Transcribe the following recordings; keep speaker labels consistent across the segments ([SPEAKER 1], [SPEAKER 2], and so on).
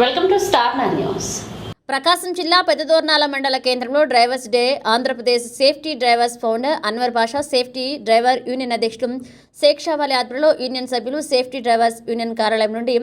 [SPEAKER 1] Welcome to star news.
[SPEAKER 2] Prakasam జిల్లా పెద్దదోర్నాల మండల కేంద్రంలో drivers day Andhra Pradesh safety drivers founder Anwar Basha safety driver union అధ్యక్షులు శేక్షావాలి ఆధ్వర్యంలో union సభ్యులు సేఫ్టీ డ్రైవర్స్ యూనియన్ కార్యాలయం నుండి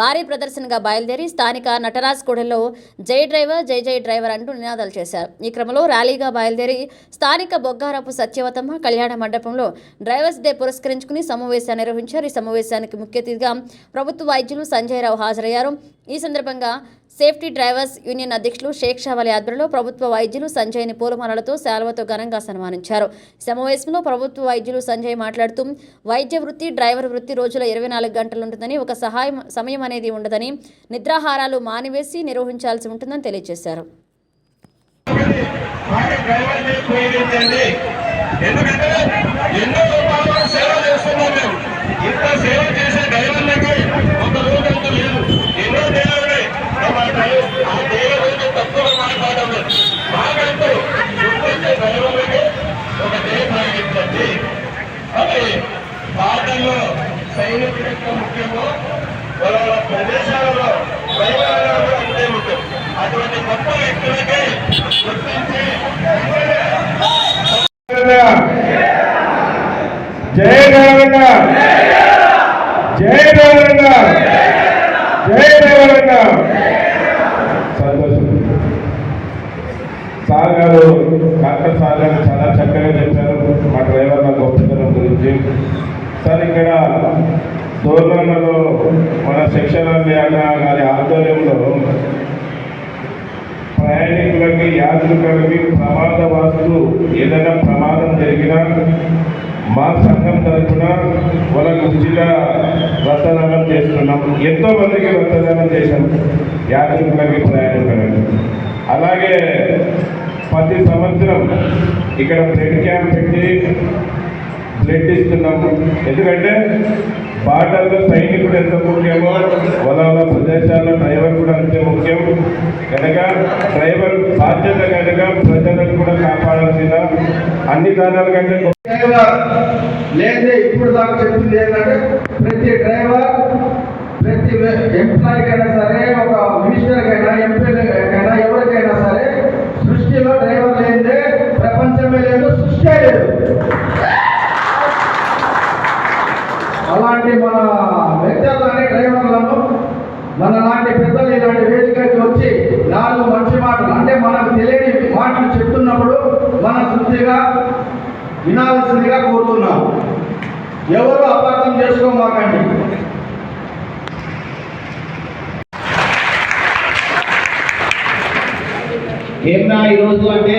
[SPEAKER 2] భారీ ప్రదర్శనగా బయలుదేరి స్థానిక నటరాజ్ కూడలిలో జై డ్రైవర్ జై జై డ్రైవర్ అంటూ నినాదాలు చేశారు. ఈ క్రమంలో ర్యాలీగా బయలుదేరి స్థానిక బొగ్గారపు సత్యవతమ్మ కళ్యాణ మండపంలో డ్రైవర్స్ డే పురస్కరించుకుని సమావేశాన్ని నిర్వహించారు. ఈ సమావేశానికి ముఖ్య అతిథిగా ప్రభుత్వ వైద్యులు సంజయ్ రావు హాజరయ్యారు. ఈ సందర్భంగా సేఫ్టీ డ్రైవర్స్ యూనియన్ అధ్యక్షులు షేక్ షావాలి ఆధ్వర్యంలో ప్రభుత్వ వైద్యులు సంజయ్ని పూలమాలలతో శాలువతో ఘనంగా సన్మానించారు. సమావేశంలో ప్రభుత్వ వైద్యులు సంజయ్ మాట్లాడుతూ వైద్య వృత్తి డ్రైవర్ వృత్తి రోజుల ఇరవై నాలుగు గంటలు ఉంటుందని ఒక సహాయం సమయం అనేది ఉండదని నిద్రాహారాలు మానివేసి నిర్వహించాల్సి ఉంటుందని తెలియజేశారు.
[SPEAKER 3] ఎందుకంటే ఎన్నో సేవ చేస్తున్నాం మేము. ఇంత సేవ సైనికుడు ఎంత ముఖ్యమో వాళ్ళ ప్రదేశాలలో డ్రైవర్లలో కూడా అంతే ముఖ్యం అటువంటి గొప్ప వ్యక్తులకి గుర్తించి
[SPEAKER 4] జయ దేవరంగ జయ దేవరంగ జయ దేవరంగ సంతోషం. సార్ గారు డాక్టర్ సార్ గారు చాలా చక్కగా చెప్పారు. మా డ్రైవర్ల గొప్పతనం గురించి సార్ ఇక్కడ దూరంలో మన శిక్షణ గారి ఆధ్వర్యంలో ప్రయాణికులకి యాత్రికులకి ప్రమాదవాస్తు ఏదైనా ప్రమాదం జరిగినా మా సంఘం తరఫున వాళ్ళకు ఉచిత రక్తదానం చేస్తున్నాం. ఎంతో మందికి రక్తదానం చేశాం. యాత్రికులకి ప్రయాణికులకి. అలాగే ప్రతి సంవత్సరం ఇక్కడ బ్లడ్ క్యాంప్ పెట్టి బ్లడ్ ఇస్తున్నాము ఎందుకంటే బాటల్లో సైనికుడు ఎంత ముఖ్యమో వాళ్ళ ప్రదేశాల్లో డ్రైవర్ కూడా అంతే ముఖ్యం. కనుక డ్రైవర్ బాధ్యత కనుక ప్రజలను కూడా కాపాడాల్సిన అన్ని దానాల కంటే
[SPEAKER 5] డ్రైవర్ లేదా ఇప్పుడు దాకా చెప్పింది ఏంటంటే ప్రతి డ్రైవర్ ప్రతి ఎంప్లాయీకైనా సరే ఒక మినిస్టర్కైనా ఎంపీలకైనా ఎవరికైనా సరే సృష్టిలో డ్రైవర్ లేదే ప్రపంచమే లేదు సృష్టి లేదు అలాంటి మన వ్యక్తులని డ్రైవర్లను అలాంటి పెద్దలు ఇలాంటి వేదికకి వచ్చి నాలుగు మంచి మాటలు అంటే మనకు తెలియని మాటలు చెప్తున్నప్పుడు మన శుద్ధిగా వినాల్సిందిగా కోరుతున్నాం ఎవరు అపార్థం చేసుకోమాకండి?
[SPEAKER 6] ఏమన్నా ఈరోజు అంటే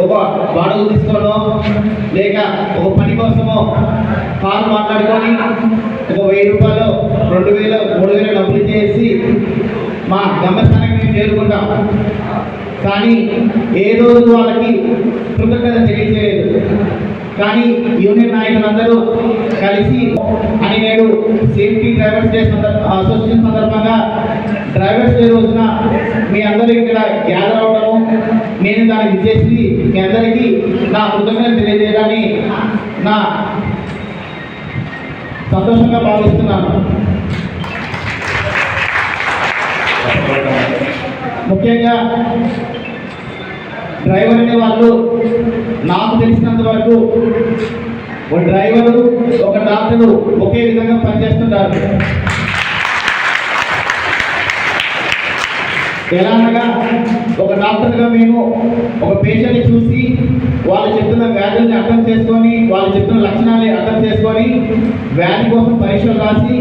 [SPEAKER 6] ఒక బాడుగు తీసుకోవడం లేక ఒక పని కోసమో కారు మాట్లాడుకొని ఒక వెయ్యి రూపాయలు రెండు వేలు మూడు వేలు డబ్బులు చేసి మా గమ్యస్థానానికి మేము చేరుకుంటాం. కానీ ఏ రోజు వాళ్ళకి కృతజ్ఞత తెలియజేయలేదు కానీ యూనియన్ నాయకులందరూ కలిసి అని నేడు సేఫ్టీ డ్రైవర్స్ డే సందర్భ అసోసియేషన్ సందర్భంగా డ్రైవర్స్ డే రోజున మీ అందరూ ఇక్కడ గ్యాదర్ నేను దాన్ని విజేసి మీ అందరికీ నా కృతజ్ఞత తెలియజేయడాన్ని నా సంతోషంగా భావిస్తున్నాను. ముఖ్యంగా డ్రైవర్ అనే వాళ్ళు నాకు తెలిసినంత వరకు ఒక డ్రైవరు ఒక డాక్టరు ఒకే విధంగా పనిచేస్తుంటారు. ఎలా అనగా ఒక డాక్టర్గా మేము ఒక పేషెంట్ని చూసి వాళ్ళు చెప్తున్న వ్యాధుల్ని అర్థం చేసుకొని వాళ్ళు చెప్తున్న లక్షణాలని అర్థం చేసుకొని వ్యాధి కోసం పరీక్షలు రాసి